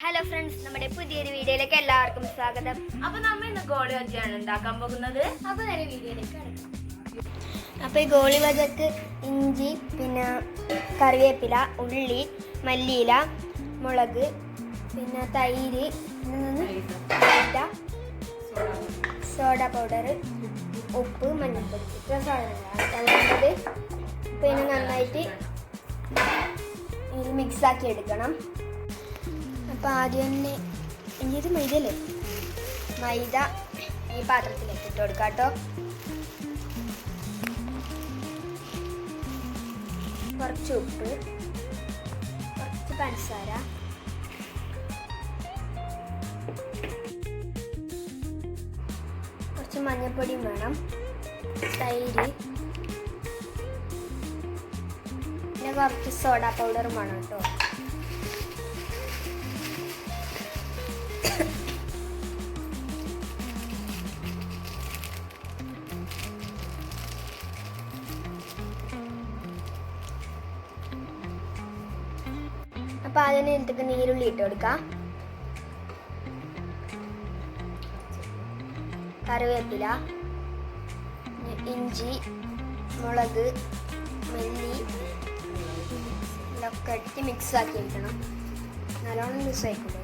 Hello friends നമ്മുടെ പുതിയൊരു വീഡിയോയിലേക്ക് എല്ലാവർക്കും സ്വാഗതം. അപ്പൊ നമ്മൾ ഇന്ന് ഗോളി വച്ചാണ് ഉണ്ടാക്കാൻ പോകുന്നത്. അപ്പൊ നേരെ വീഡിയോയിലേക്ക് കടക്കാം. അപ്പോൾ ഈ ഗോളി വജക്ക് ഇഞ്ചി പിന്നെ കറിവേപ്പില ഉള്ളി മല്ലിയില മുളക് പിന്നെ തൈര് സോഡ പൗഡർ ഉപ്പ് മഞ്ഞൾപ്പൊടി. സാധനങ്ങളാണ്. പിന്നെ നന്നായിട്ട് മിക്സ് ആക്കി എടുക്കണം. അപ്പോൾ ആദ്യം തന്നെ ഇനിയത് മൈദ അല്ലേ മൈദ ഈ പാത്രത്തിലേക്ക് ഇട്ട് കൊടുക്കാം കേട്ടോ. കുറച്ച് ഉപ്പ് കുറച്ച് പഞ്ചസാര. കുറച്ച് മഞ്ഞൾപ്പൊടിയും വേണം. തൈര്. പിന്നെ കുറച്ച് സോഡ പൗഡറും വേണം കേട്ടോ. അപ്പൊ അതിന് നീരുള്ളി ഇട്ട് കൊടുക്കാം. കറിവേപ്പില ഇഞ്ചി മുളക് മല്ലി ഇതൊക്കെ ഇട്ട് മിക്സ് ആക്കി എടുക്കണം. നല്ലോണം മിക്സ് ആയിക്കൂടെ.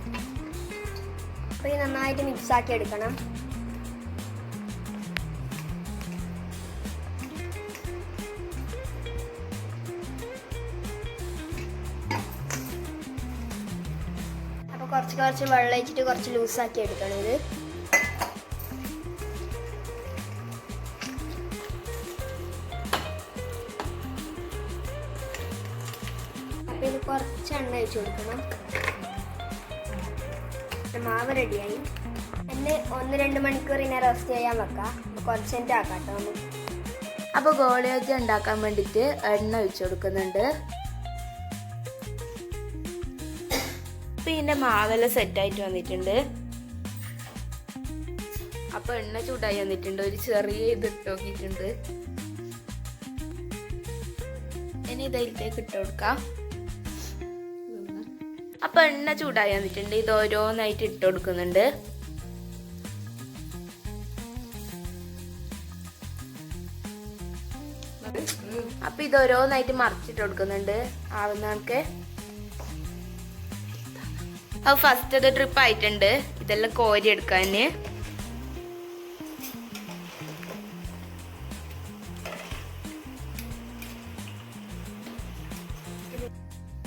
അപ്പോൾ ഇത് നന്നായിട്ട് മിക്സ് ആക്കി എടുക്കണം. കുറച്ച് കുറച്ച് വെള്ളം ഒഴിച്ചിട്ട് കുറച്ച് ലൂസാക്കി എടുക്കണം ഇത്. അപ്പൊ ഇത് കുറച്ച് എണ്ണ ഒഴിച്ച് കൊടുക്കണം. മാവ് റെഡിയായി. എന്നെ ഒന്ന് രണ്ട് മണിക്കൂർ ഇങ്ങനെ റെസ്റ്റ് ചെയ്യാൻ വെക്കാം. അപ്പോൾ കുറച്ച് മിനിറ്റ് ആക്കാം കേട്ടോ. ഒന്ന് അപ്പൊ ഗോളി ഉണ്ടാക്കാൻ വേണ്ടിട്ട് എണ്ണ ഒഴിച്ചു കൊടുക്കുന്നുണ്ട്. അപ്പൊ ഇതിന്റെ മാവെല്ലാം സെറ്റ് ആയിട്ട് വന്നിട്ടുണ്ട്. അപ്പൊ എണ്ണ ചൂടായി വന്നിട്ടുണ്ട്. ഒരു ചെറിയ ഇത് ഇട്ട് നോക്കിയിട്ടുണ്ട്. ഇനി ഇതിലേക്ക് ഇട്ട് കൊടുക്കാം. അപ്പൊ എണ്ണ ചൂടായി വന്നിട്ടുണ്ട്. ഇത് ഓരോന്നായിട്ട് ഇട്ട് കൊടുക്കുന്നുണ്ട്. അപ്പൊ ഇത് ഓരോന്നായിട്ട് മറിച്ചിട്ട് കൊടുക്കുന്നുണ്ട്. ആവുന്ന കണക്ക് അത് ഫസ്റ്റ് ട്രിപ്പ് ആയിട്ടുണ്ട്. ഇതെല്ലാം കോരി എടുക്കാന്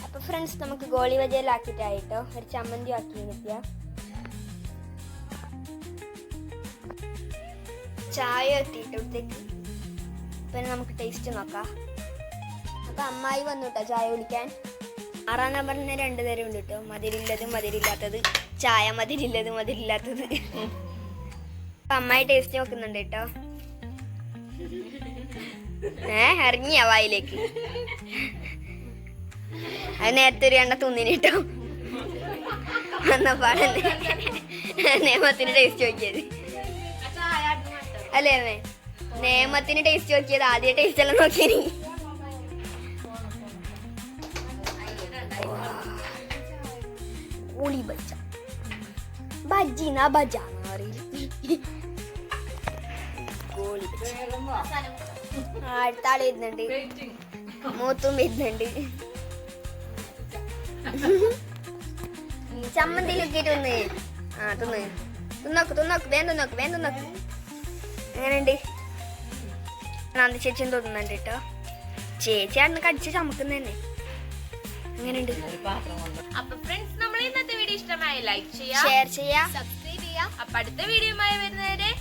അപ്പൊ ഫ്രണ്ട്സ് നമുക്ക് ഗോളി വജയിലാക്കിയിട്ടായിട്ടോ. ഒരു ചമ്മന്തി ആക്കി നിൽക്കുക ചായ എത്തിയിട്ടത്തേക്ക് പിന്നെ നമുക്ക് ടേസ്റ്റ് നോക്കാം. അപ്പൊ അമ്മായി വന്നു കേട്ടോ ചായ കുടിക്കാൻ. ആറാം നമ്പറിന് രണ്ട് തരം ഉണ്ട് കേട്ടോ മധുരില്ലത് മധുരില്ലാത്തത് ചായ മധുരില്ലത് മധുരില്ലാത്തത് അമ്മായി ടേസ്റ്റ് നോക്കുന്നുണ്ട് കേട്ടോ ഏ ഇറങ്ങിയ വായിലേക്ക്. അത് നേരത്തെ ഒരു എണ്ണ തുന്നിനിട്ടോ പാടല്ലേ നിയമത്തിന് ടേസ്റ്റ് നോക്കിയത്. അല്ലേ അമ്മേ? നിയമത്തിന് ടേസ്റ്റ് നോക്കിയത് ആദ്യ ടേസ്റ്റ് എല്ലാം നോക്കിയത്. ബജ്ജ ബജ്ജിന ബജാന്ന് അറിയില്ല ഗോളി ബജ്ജി. ആ, അടുത്ത ആൾ വരുന്നുണ്ട്. മൂത്തും വരുന്നുണ്ട്. ചമ്മന്തിയിലൊക്കെ ഒന്ന് ആ തിന്ന്. തിന്നോക്ക് തിന്നോക്ക് വേഗം തിന്നോക്ക് വേഗം തിന്നോക്ക്. എങ്ങനെയുണ്ട്? നന്ദി ചേച്ചിയും തോന്നുന്നുണ്ട് കേട്ടോ ചേച്ചി അന്ന് കടിച്ച് ചമക്കുന്നതന്നെ. എങ്ങനെയുണ്ട്? അപ്പൊ ഫ്രണ്ട്സ് ഇഷ്ടമായി ലൈക്ക് ചെയ്യാം ഷെയർ ചെയ്യാം. സബ്സ്ക്രൈബ് ചെയ്യാം. അപ്പൊ അടുത്ത വീഡിയോയുമായി വരുന്നവരെ